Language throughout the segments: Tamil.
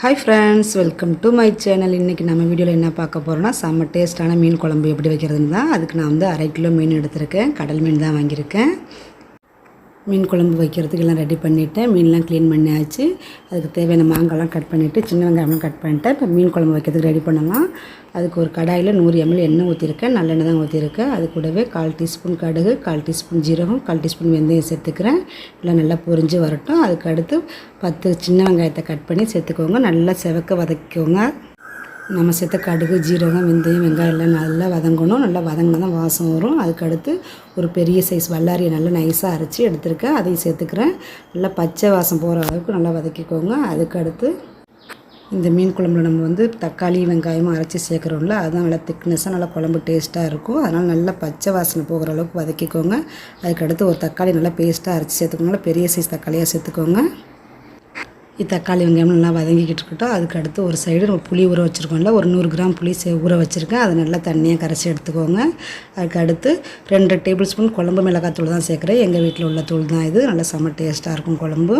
Hi friends welcome to my channel இன்றைக்கி நம்ம வீடியோவில் என்ன பார்க்க போகிறோம்னா செம்ம டேஸ்ட்டான மீன் குழம்பு எப்படி வைக்கிறதுன்னு தான். அதுக்கு நான் வந்து அரை கிலோ மீன் எடுத்திருக்கேன். கடல் மீன் தான் வாங்கியிருக்கேன். மீன் குழம்பு வைக்கிறதுக்கெல்லாம் ரெடி பண்ணிவிட்டேன் மீன்லாம் க்ளீன் பண்ணியாச்சு. அதுக்கு தேவையான மாங்காய்லாம் கட் பண்ணிவிட்டு சின்ன வெங்காயம்லாம் கட் பண்ணிட்டேன் இப்போ மீன் குழம்பு வைக்கிறதுக்கு ரெடி பண்ணலாம். அதுக்கு ஒரு கடாயில் நூறு எம்எல் எண்ணெய் ஊற்றிருக்கேன் நல்லெண்ணெய் தான் ஊற்றிருக்கேன் அது கூடவே கால் டீஸ்பூன் கடுகு கால் டீஸ்பூன் ஜீரகம் கால் டீஸ்பூன் வெந்தயம் சேர்த்துக்கிறேன். எல்லாம் நல்லா பொரிஞ்சு வரட்டும். அதுக்கு அடுத்து பத்து சின்ன வெங்காயத்தை கட் பண்ணி சேர்த்துக்கோங்க. நல்லா செவக்க வதக்கிக்கோங்க. நம்ம சேர்த்த கடுகு ஜீரகம் வெந்தயம் வெங்காயம் எல்லாம் நல்லா வதங்கணும். நல்லா வதங்கினா தான் வாசம் வரும். அதுக்கடுத்து ஒரு பெரிய சைஸ் வல்லாரியை நல்லா நைஸாக அரைச்சி எடுத்துருக்கேன். அதையும் சேர்த்துக்கிறேன். நல்லா பச்சை வாசம் போகிற அளவுக்கு நல்லா வதக்கிக்கோங்க. அதுக்கடுத்து இந்த மீன் குழம்புல நம்ம வந்து தக்காளி வெங்காயமும் அரைச்சி சேர்க்குறோம்ல அதுதான் நல்லா திக்னஸ்ஸாக நல்லா குழம்பு டேஸ்ட்டாக இருக்கும். அதனால் நல்லா பச்சை வாசனை போகிற அளவுக்கு வதக்கிக்கோங்க. அதுக்கடுத்து ஒரு தக்காளி நல்லா பேஸ்ட்டாக அரைச்சி சேர்த்துக்கோங்க. பெரிய சைஸ் தக்காளியாக சேர்த்துக்கோங்க. தக்காளி வெங்காயம் நல்லா வதங்கிக்கிட்டு இருக்கட்டும் அதுக்கு அடுத்து ஒரு சைடு நம்ம புளி ஊற வச்சுருக்கோம்ல ஒரு நூறு கிராம் புளி சே ஊற வச்சுருக்கேன். அதை நல்லா தண்ணியாக கரைச்சி எடுத்துக்கோங்க. அதுக்கு அடுத்து ரெண்டு டேபிள் ஸ்பூன் குழம்பு மிளகாத்தூள் தான் சேர்க்குறேன். எங்கள் வீட்டில் உள்ள தூள் தான் இது. நல்லா செம்ம டேஸ்ட்டாக இருக்கும் குழம்பு.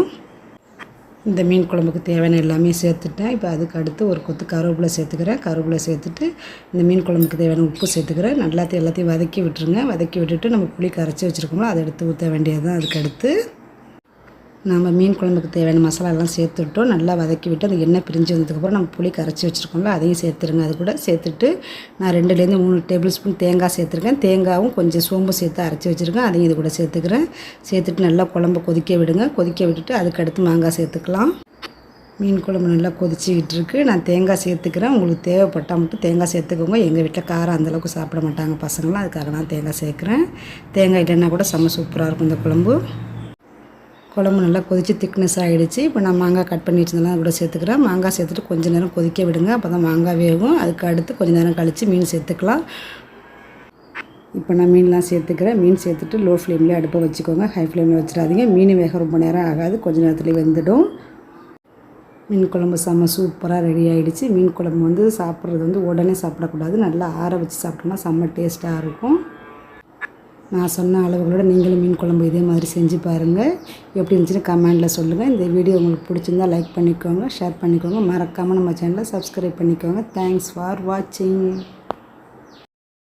இந்த மீன் குழம்புக்கு தேவையான எல்லாமே சேர்த்துட்டேன். இப்போ அதுக்கு அடுத்து ஒரு கொத்து கருவேப்பிலை சேர்த்துக்கிறேன். கருவேப்பிலை சேர்த்துட்டு இந்த மீன் குழம்புக்கு தேவையான உப்பு சேர்த்துக்கிறேன். நல்லாத்தையும் எல்லாத்தையும் வதக்கி விட்டுருங்க. வதக்கி விட்டுட்டு நம்ம புளி கரைச்சி வச்சுருக்கோம்ல அதை எடுத்து ஊற்ற வேண்டியது தான் அதுக்கு அடுத்து நம்ம மீன் குழம்புக்கு தேவையான மசாலாலாம் சேர்த்துட்டோம் நல்லா வதக்கி விட்டு அந்த எண்ணெய் பிரிஞ்சு வந்ததுக்கப்புறம் நம்ம புளி கரைச்சி வச்சுருக்கோம்ல அதையும் சேர்த்துருங்க. அது கூட சேர்த்துட்டு நான் ரெண்டுலேருந்து மூணு டேபிள் ஸ்பூன் தேங்காய் சேர்த்துருக்கேன். தேங்காயும் கொஞ்சம் சோம்பு சேர்த்து அரைச்சி வச்சுருக்கேன். அதையும் இது கூட சேர்த்துக்கிறேன். சேர்த்துட்டு நல்லா குழம்பு கொதிக்க விடுங்க. கொதிக்க விட்டுட்டு அதுக்கடுத்து மாங்காய் சேர்த்துக்கலாம். மீன் குழம்பு நல்லா கொதிச்சிக்கிட்டு இருக்குது நான் தேங்காய் சேர்த்துக்கிறேன். உங்களுக்கு தேவைப்பட்டால் மட்டும் தேங்காய் சேர்த்துக்கோங்க. எங்கள் வீட்டில் காரம் அந்தளவுக்கு சாப்பிட மாட்டாங்க பசங்களாம். அதுக்காக நான் தேங்காய் சேர்க்குறேன். தேங்காய் இல்லைன்னா கூட செம்ம சூப்பராக இருக்கும் இந்த குழம்பு. குழம்பு நல்லா கொதித்து திக்னஸ் ஆகிடுச்சு இப்போ நான் மாங்காய் கட் பண்ணி வச்சிருந்தேன். கூட சேர்த்துக்கிறேன். மாங்காய் சேர்த்துட்டு கொஞ்சம் நேரம் கொதிக்க விடுங்க. அப்போ தான் மாங்காய் வேகும். அதுக்கு அடுத்து கொஞ்சம் நேரம் கழித்து மீன் சேர்த்துக்கலாம். இப்போ நான் மீன்லாம் சேர்த்துக்கிறேன். மீன் சேர்த்துட்டு லோ ஃப்ளேம்லேயே அடுப்பை வச்சுக்கோங்க. ஹை ஃப்ளேமில் வச்சிடாதீங்க. மீன் வேக ரொம்ப நேரம் ஆகாது. கொஞ்சம் நேரத்துலேயே வெந்துடும். மீன் குழம்பு செம்ம சூப்பராக ரெடி ஆகிடுச்சு மீன் குழம்பு வந்து சாப்பிட்றது வந்து உடனே சாப்பிடக்கூடாது. நல்லா ஆற வச்சு சாப்பிட்டோம்னா செம்ம டேஸ்ட்டாக இருக்கும். நான் சொன்ன அளவுகளோட நீங்களும் மீன் குழம்பு இதே மாதிரி செஞ்சு பாருங்கள் எப்படி இருந்துச்சுன்னு கமெண்டில் சொல்லுங்கள் இந்த வீடியோ உங்களுக்கு பிடிச்சிருந்தா லைக் பண்ணிக்கோங்க ஷேர் பண்ணிக்கோங்க. மறக்காமல் நம்ம சேனலை சப்ஸ்கிரைப் பண்ணிக்கோங்க. தேங்க்ஸ் ஃபார் வாட்சிங்